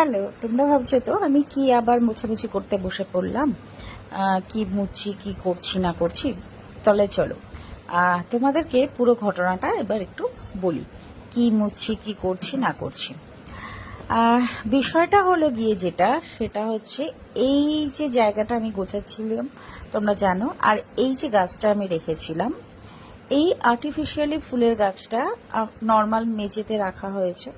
Hello, তোমরা ভাবছ তো, আমি কি আবার মুছামুছি করতে বসে পড়লাম? কি মুছছি কি করছি, না করছি? তলে চলো। তোমাদেরকে পুরো ঘটনাটা এবার একটু বলি। কি মুছছি কি করছি, না করছি। বিষয়টা হলো গিয়ে যেটা, সেটা হচ্ছে এই যে জায়গাটা আমি গোছাচ্ছিলাম, তোমরা জানো, আর এই যে গাছটা আমি রেখেছিলাম, এই আর্টিফিশিয়ালি ফুলের গাছটা নর্মাল মেঝেতে রাখা হয়েছে।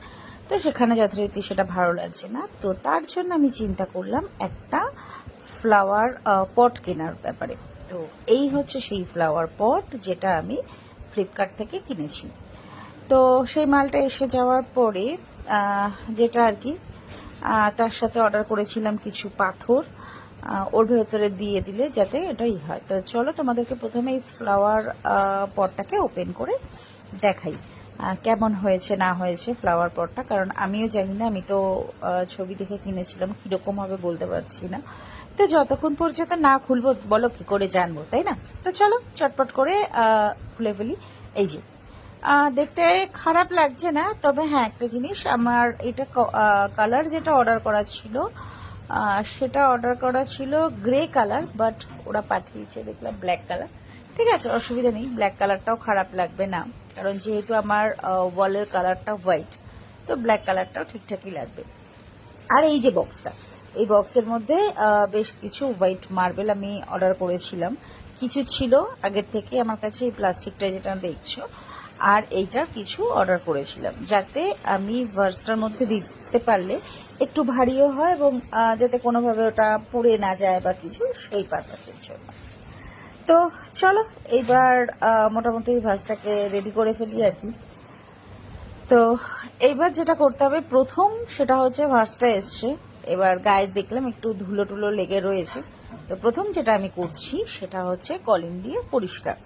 তো সেখানে যথারীতি সেটা ভালো লাগছে না। তো তার জন্য আমি চিন্তা করলাম একটা ফ্লাওয়ার পট কেনার ব্যাপারে। তো এই হচ্ছে সেই ফ্লাওয়ার পট যেটা আমি ফ্লিপকার্ট থেকে কিনেছি। তো সেই মালটা এসে যাওয়ার পরে যেটা আর কি তার সাথে অর্ডার করেছিলাম কিছু পাথর ওর ভেতরে দিয়ে দিলে যাতে এটাই হয়। তো চলো তোমাদেরকে প্রথমে এই ফ্লাওয়ার পটটাকে ওপেন করে দেখাই। কেমন হয়েছে, না হয়েছে ফ্লাওয়ার পটটা কারণ আমিও জানি না, আমি তো ছবি দেখে কিনেছিলাম, কীরকম হবে বলতে পারছি না। তো যতক্ষণ পর্যন্ত না খুলবো, বলো কি করে জানব, তাই না? তো চলো, চটপট করে খুলে ফেলি। এই যে দেখতে খারাপ লাগছে না, তবে হ্যাঁ একটা জিনিস, আমার এটা কালার যেটা অর্ডার করা ছিল সেটা অর্ডার করা ছিল গ্রে কালার বাট ওরা পাঠিয়েছে, দেখলাম ব্ল্যাক কালার ঠিক আছে, অসুবিধা নেই ব্ল্যাক কালারটাও খারাপ লাগবে না। কারণ যেহেতু আমার ওয়ালের কালারটা হোয়াইট তো ব্ল্যাক কালারটাও ঠিকঠাকই লাগবে। আর এই যে বক্সটা এই বক্সের মধ্যে বেশ কিছু হোয়াইট মার্বেল আমি অর্ডার করেছিলাম। কিছু ছিল আগের থেকে আমার কাছে এই প্লাস্টিকটা যেটা দেখছ, আর এইটার কিছু অর্ডার করেছিলাম, যাতে আমি ভার্সটার মধ্যে দিতে পারলে একটু ভারীও হয় এবং যাতে কোনোভাবে ওটা পুড়ে না যায় বা কিছু, সেই পারপাসের জন্য। তো চলো এইবার মোটামুটি ভার্সটাকে রেডি করে ফেলি আর কি। তো এইবার যেটা করতে হবে, প্রথম সেটা হচ্ছে ভার্সটা এসছে। এবার গায়ে দেখলাম একটু ধুলো টুলো লেগে রয়েছে। তো প্রথম যেটা আমি করছি, সেটা হচ্ছে কলিন দিয়ে পরিষ্কার।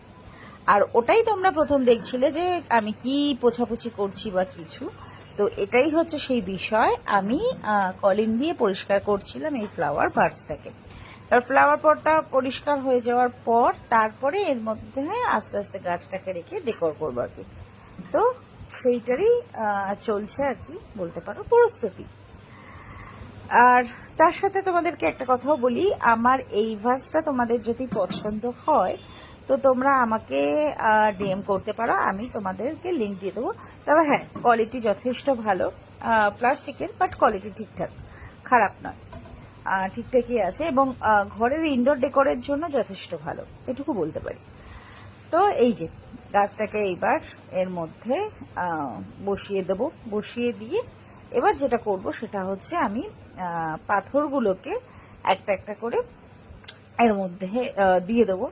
আর ওটাই তোমরা প্রথম দেখছিলে যে আমি কি পোছাপুছি করছি বা কিছু। তো এটাই হচ্ছে সেই বিষয়। আমি কলিন দিয়ে পরিষ্কার করছিলাম এই ফ্লাওয়ার ভার্সটাকে আর ফ্লাওয়ার পটটা পরিষ্কার হয়ে যাওয়ার পর তারপরে এর মধ্যে আস্তে আস্তে গাছটাকে রেখে ডেকোর করব আর কি। তো সেইটারই চলছে আর কি, বলতে পারো প্রস্তুতি আর তার সাথে তোমাদেরকে একটা কথাও বলি, আমার এই ভার্সটা তোমাদের যদি পছন্দ হয়, তো তোমরা আমাকে ডিএম করতে পারো, আমি তোমাদেরকে লিঙ্ক দিয়ে দেবো। তবে হ্যাঁ কোয়ালিটি যথেষ্ট ভালো প্লাস্টিকের বাট কোয়ালিটি ঠিকঠাক, খারাপ নয়। ঠিকঠাকই আছে এবং ঘরের ইনডোর ডেকোরের জন্য যথেষ্ট ভালো। এটুকু বলতে পারি। তো এই যে, গাছটাকে এইবার এর মধ্যে বসিয়ে দেব। বসিয়ে দিয়ে এবার যেটা করব সেটা হচ্ছে আমি পাথরগুলোকে একটা একটা করে এর মধ্যে দিয়ে দেবো।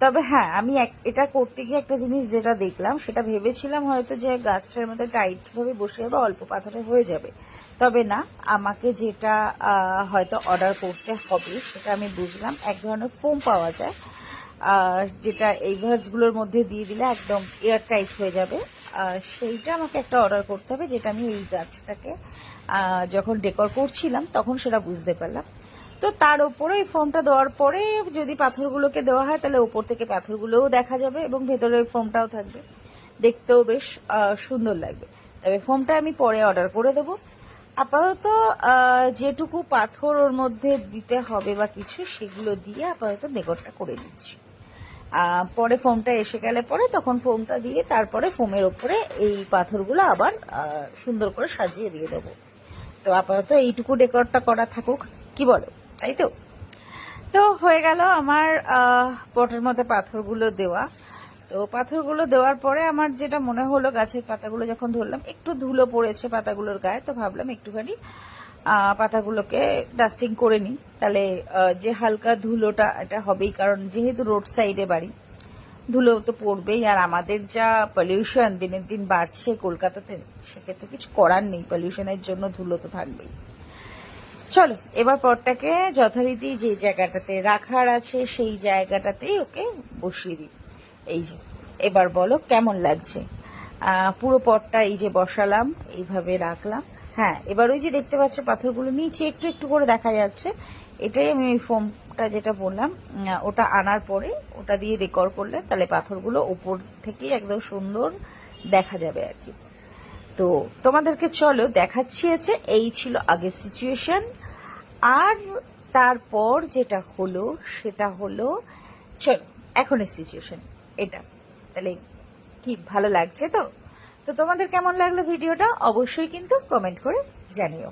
তবে হ্যাঁ আমি এটা করতে গিয়ে একটা জিনিস যেটা দেখলাম, সেটা ভেবেছিলাম হয়তো যে গাছটার মধ্যে টাইট ভাবে বসে যাবে অল্প পাথরে হয়ে যাবে। তবে না, আমাকে যেটা হয়তো অর্ডার করতে হবে, সেটা আমি বুঝলাম। এক ধরনের ফোম পাওয়া যায়। আর যেটা এই ভার্সগুলোর মধ্যে দিয়ে দিলে একদম এয়ার টাইট হয়ে যাবে। আর সেইটা আমাকে একটা অর্ডার করতে হবে, যেটা আমি এই গাছটাকে যখন ডেকর করছিলাম, তখন সেটা বুঝতে পারলাম। তো তার উপরে এই ফোমটা দেওয়ার পরে যদি পাথরগুলোকে দেওয়া হয়, তাহলে উপর থেকে পাথরগুলোও দেখা যাবে এবং ভেতরে ওই ফোমটাও থাকবে। দেখতেও বেশ সুন্দর লাগবে। তবে ফোমটা আমি পরে অর্ডার করে দেবো। আপাতত যেটুকু পাথর ওর মধ্যে দিতে হবে বা কিছু, সেগুলো দিয়ে আপাতত ডেকরটা করে দিচ্ছি পরে ফোমটা এসে গেলে পরে তখন ফোমটা দিয়ে তারপরে ফোমের ওপরে এই পাথরগুলো আবার সুন্দর করে সাজিয়ে দিয়ে দেবো। তো আপাতত এইটুকু ডেকরটা করা থাকুক। কি বলো? তাই তো? তো হয়ে গেল আমার পটের মধ্যে পাথরগুলো দেওয়া। তো পাথরগুলো দেওয়ার পরে আমার যেটা মনে হলো, গাছের পাতাগুলো যখন ধরলাম, একটু ধুলো পড়েছে পাতাগুলোর গায়ে, তো ভাবলাম একটুখানি পাতাগুলোকে ডাস্টিং করে নিই। তাহলে যে হালকা ধুলোটা এটা হবেই, কারণ যেহেতু রোড সাইডে বাড়ি, ধুলো তো পড়বেই, আর আমাদের যা পলিউশন দিনের দিন বাড়ছে কলকাতাতে, সেক্ষেত্রে কিছু করার নেই পলিউশনের জন্য ধুলো তো থাকবেই। চলো, এবার পরটাকে যথারীতি যে জায়গাটাতে রাখার আছে, সেই জায়গাটাতেই ওকে বসিয়ে দিই। এই যে। এবার বলো, কেমন লাগছে? পুরো পটটা এই যে বসালাম, এইভাবে রাখলাম। হ্যাঁ এবার ওই যে দেখতে পাচ্ছ পাথরগুলো নিচে একটু একটু করে দেখা যাচ্ছে। এটাই আমি ওই ফোমটা যেটা বললাম ওটা আনার পরে ওটা দিয়ে রেকর্ড করলে তাহলে পাথরগুলো ওপর থেকেই একদম সুন্দর দেখা যাবে আর কি। তো তোমাদেরকে চলো, দেখাচ্ছি আছে এই ছিল আগের সিচুয়েশন আর তারপর যেটা হলো, সেটা হলো, চলো, এখনের সিচুয়েশন এটা। তাহলে কি ভালো লাগছে তো? তো তোমাদের কেমন লাগল ভিডিওটা? অবশ্যই কিন্তু কমেন্ট করে জানিও।